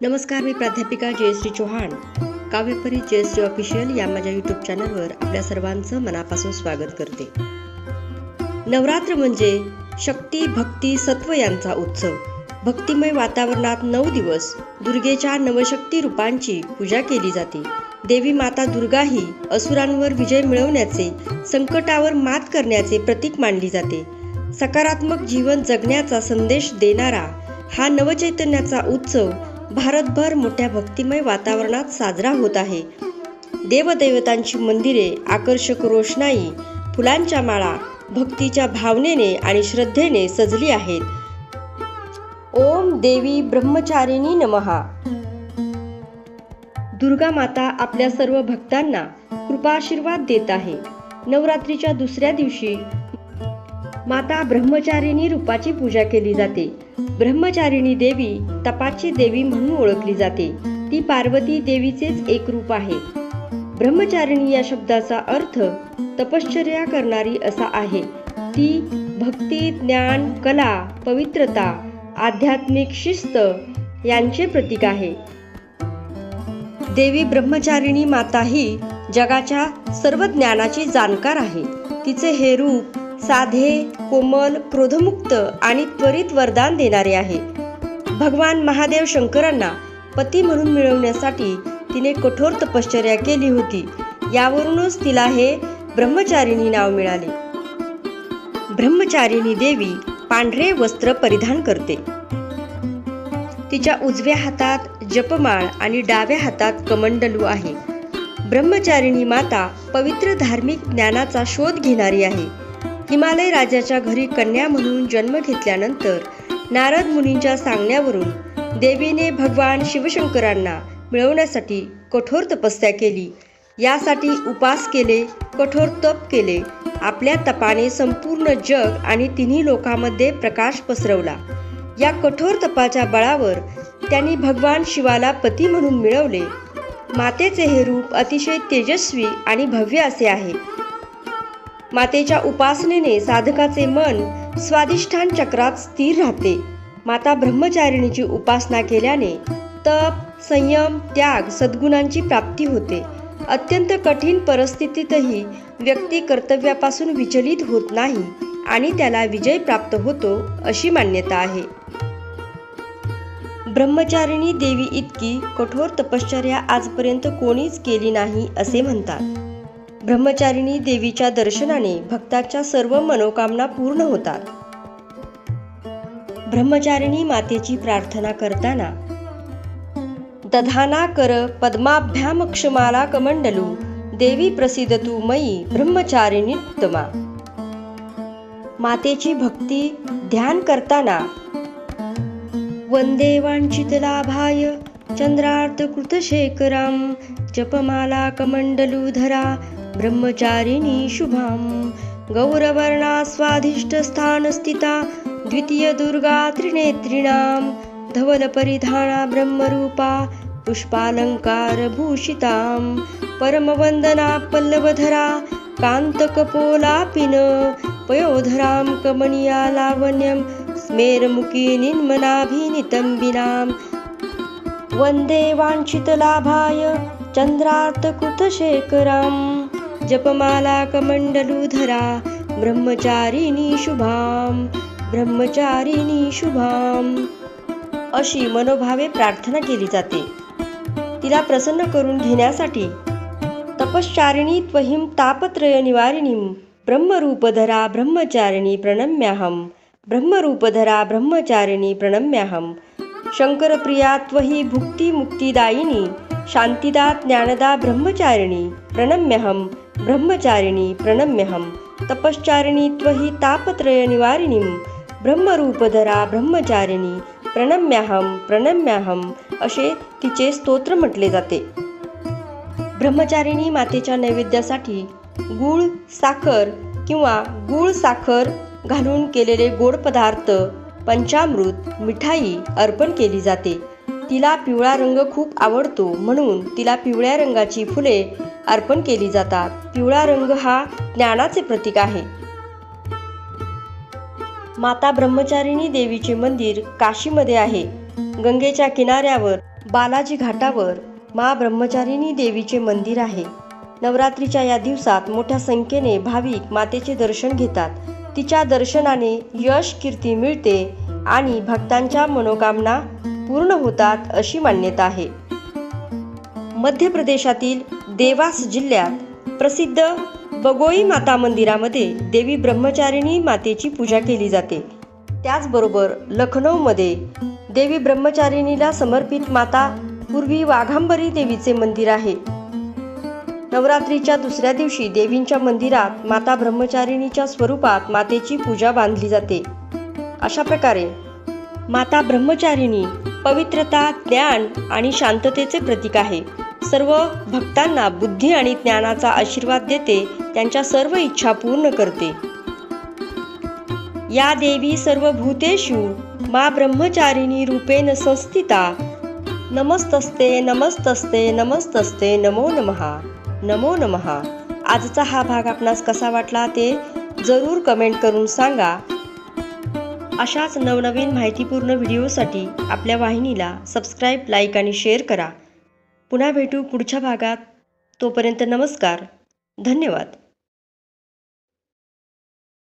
नमस्कार मी प्राध्यापिका जयश्री चौहान. काव्यपरी जयश्री ऑफिशियल या माझ्या यूट्यूब चॅनलवर आपल्या सर्वांचं मनापासून स्वागत करते. नवरात्र म्हणजे शक्ती भक्ती सत्व यांचा उत्सव. भक्तिमय वातावरणात नऊ दिवस दुर्गेच्या नवशक्ती रूपांची पूजा केली जाते. देवी माता दुर्गा ही असुरांवर विजय मिळवण्याचे संकटावर मात करण्याचे प्रतीक मानली जाते. सकारात्मक जीवन जगण्याचा संदेश देणारा हा नवचैतन्याचा उत्सव भारतभर मोठ्या भक्तिमय वातावरणात साजरा होत आहे. देवदेवतांची मंदिरे आकर्षक रोषणाई फुलांच्या माळा भक्तीच्या भावनेने आणि श्रद्धेने सजली आहेत. ओम देवी ब्रह्मचारिणी नमहा दुर्गा माता आपल्या सर्व भक्तांना कृपाशीर्वाद देत आहे. नवरात्रीच्या दुसऱ्या दिवशी माता ब्रह्मचारिणी रूपाची पूजा केली जाते. ब्रह्मचारिणी देवी तपाची देवी म्हणून ओळखली जाते. ती पार्वती देवीचेच एक रूप आहे. ब्रह्मचारिणी या शब्दाचा अर्थ तपश्चर्या करणारी असा आहे. ती भक्ती ज्ञान कला पवित्रता आध्यात्मिक शिस्त यांचे प्रतीक आहे. देवी ब्रह्मचारिणी माता ही जगाच्या सर्व ज्ञानाची जाणकार आहे. तिचे हे रूप साधे कोमल क्रोधमुक्त आणि त्वरित वरदान देणारे आहे. भगवान महादेव शंकरांना पती म्हणून मिळवण्यासाठी तिने कठोर तपश्चर्या केली होती. यावरूनच तिला हे ब्रह्मचारिणी नाव मिळाले. ब्रह्मचारिणी देवी पांढरे वस्त्र परिधान करते. तिच्या उजव्या हातात जपमाळ आणि डाव्या हातात कमंडलू आहे. ब्रह्मचारिणी माता पवित्र धार्मिक ज्ञानाचा शोध घेणारी आहे. हिमालय राजाच्या घरी कन्या म्हणून जन्म घेतल्यानंतर नारद मुनींच्या सांगण्यावरून देवीने भगवान शिवशंकरांना मिळवण्यासाठी कठोर तपस्या केली. यासाठी उपास केले कठोर तप केले. आपल्या तपाने संपूर्ण जग आणि तिन्ही लोकांमध्ये प्रकाश पसरवला. या कठोर तपाच्या बळावर त्यांनी भगवान शिवाला पती म्हणून मिळवले. मातेचे हे रूप अतिशय तेजस्वी आणि भव्य असे आहे. मातेच्या उपासनेने साधकाचे मन स्वादिष्ठान चक्रात स्थिर राहते. माता ब्रह्मचारिणीची उपासना केल्याने तप संयम त्याग सद्गुणांची प्राप्ती होते. अत्यंत कठीण परिस्थितीतही व्यक्ती कर्तव्यापासून विचलित होत नाही आणि त्याला विजय प्राप्त होतो अशी मान्यता आहे. ब्रह्मचारिणी देवी इतकी कठोर तपश्चर्या आजपर्यंत कोणीच केली नाही असे म्हणतात. ब्रह्मचारिणी देवीच्या दर्शनाने भक्ताच्या सर्व मनोकामना पूर्ण होतात. ब्रह्मचारिणी मातेची प्रार्थना करताना दधाना कर पद्माभ्याम क्षमाला कमंडलू देवी प्रसिद्ध तू मयी ब्रह्मचारिणीत्तमा मातेची भक्ती ध्यान करताना वंदे वांछित लाभाय चंद्रार्थ कृतशेखराम जपमाला कमंडलूधरा ब्रह्मचारिणी शुभां गौरवर्णास्वाधिष्ठस्थानस्थिता द्वितीयदुर्गा त्रिनेत्रिणां। धवलपरिधाना ब्रह्मरूपा पुष्पालङ्कारभूषितां। परमवन्दना पल्लवधरा कान्तकपोलापि न पयोधरां कमनीया लावण्यं। स्मेरमुखी वन्दे वाञ्छितलाभाय चन्द्रार्थकुतशेखराम्। जपमाला कमण्डलूधरा ब्रह्मचारिणी शुभाम ब्रह्मचारिणी शुभाम. अशी मनोभावे प्रार्थना केली जाते. तिला प्रसन्न करून घेण्यासाठी तपश्चारिणी त्वहिं तापत्रय निवारिणीं ब्रह्मरूपधरा ब्रह्मचारिणी प्रणम्याहं ब्रह्मरूपधरा ब्रह्मचारिणी प्रणम्याहं. शंकरप्रिया त्वहि भुक्तिमुक्तिदायिनी शांतिदा ज्ञानदा ब्रह्मचारिणी प्रणम्यहम ब्रह्मचारिणी प्रणम्यहम तपश्चारिणी त्वहि तापत्रय निवारिणीं ब्रह्मरूपधरा ब्रह्मचारिणी प्रणम्याहम प्रणम्याहम असे तिचे स्तोत्र म्हटले जाते। ब्रह्मचारिणी मातेच्या नैवेद्यासाठी गूळ साखर किंवा गूळ साखर घालून केलेले गोड पदार्थ पंचामृत मिठाई अर्पण केली जाते। तिला पिवळा रंग खूप आवडतो म्हणून तिला पिवळ्या रंगाची फुले अर्पण केली जातात. पिवळा रंग हा ज्ञानाचे प्रतीक आहे. माता ब्रह्मचारिणी देवीचे मंदिर काशीमध्ये आहे. गंगेच्या किनाऱ्यावर बालाजी घाटावर मा ब्रह्मचारिणी देवीचे मंदिर आहे. नवरात्रीच्या या दिवसात मोठ्या संख्येने भाविक मातेचे दर्शन घेतात. तिच्या दर्शनाने यश कीर्ती मिळते आणि भक्तांच्या मनोकामना पूर्ण होतात अशी मान्यता आहे. मध्य प्रदेशातील देवास जिल्ह्यात प्रसिद्ध बगोई माता मंदिरामध्ये देवी ब्रह्मचारिणी मातेची पूजा केली जाते. त्याचबरोबर लखनौमध्ये देवी ब्रह्मचारिणीला समर्पित माता पूर्वी वाघांबरी देवीचे मंदिर आहे. नवरात्रीच्या दुसऱ्या दिवशी देवींच्या मंदिरात माता ब्रह्मचारिणीच्या स्वरूपात मातेची पूजा बांधली जाते. अशा प्रकारे माता ब्रह्मचारिणी पवित्रता ज्ञान आणि शांततेचे प्रतीक आहे. सर्व भक्तांना बुद्धी आणि ज्ञानाचा आशीर्वाद देते त्यांच्या सर्व इच्छा पूर्ण करते. या देवी सर्व भूतेषु मा ब्रह्मचारिणी रूपेण संस्थिता. नमस्तस्ते नमस्तस्ते नमस्तस्ते नमो नमहा नमो नमहा आजचा हा भाग आपणास कसा वाटला ते जरूर कमेंट करून सांगा. अशाच नवनवीन माहितीपूर्ण व्हिडिओसाठी आपल्या वाहिनीला सबस्क्राईब लाईक आणि शेअर करा. पुन्हा भेटू पुढच्या भागात. तोपर्यंत नमस्कार. धन्यवाद.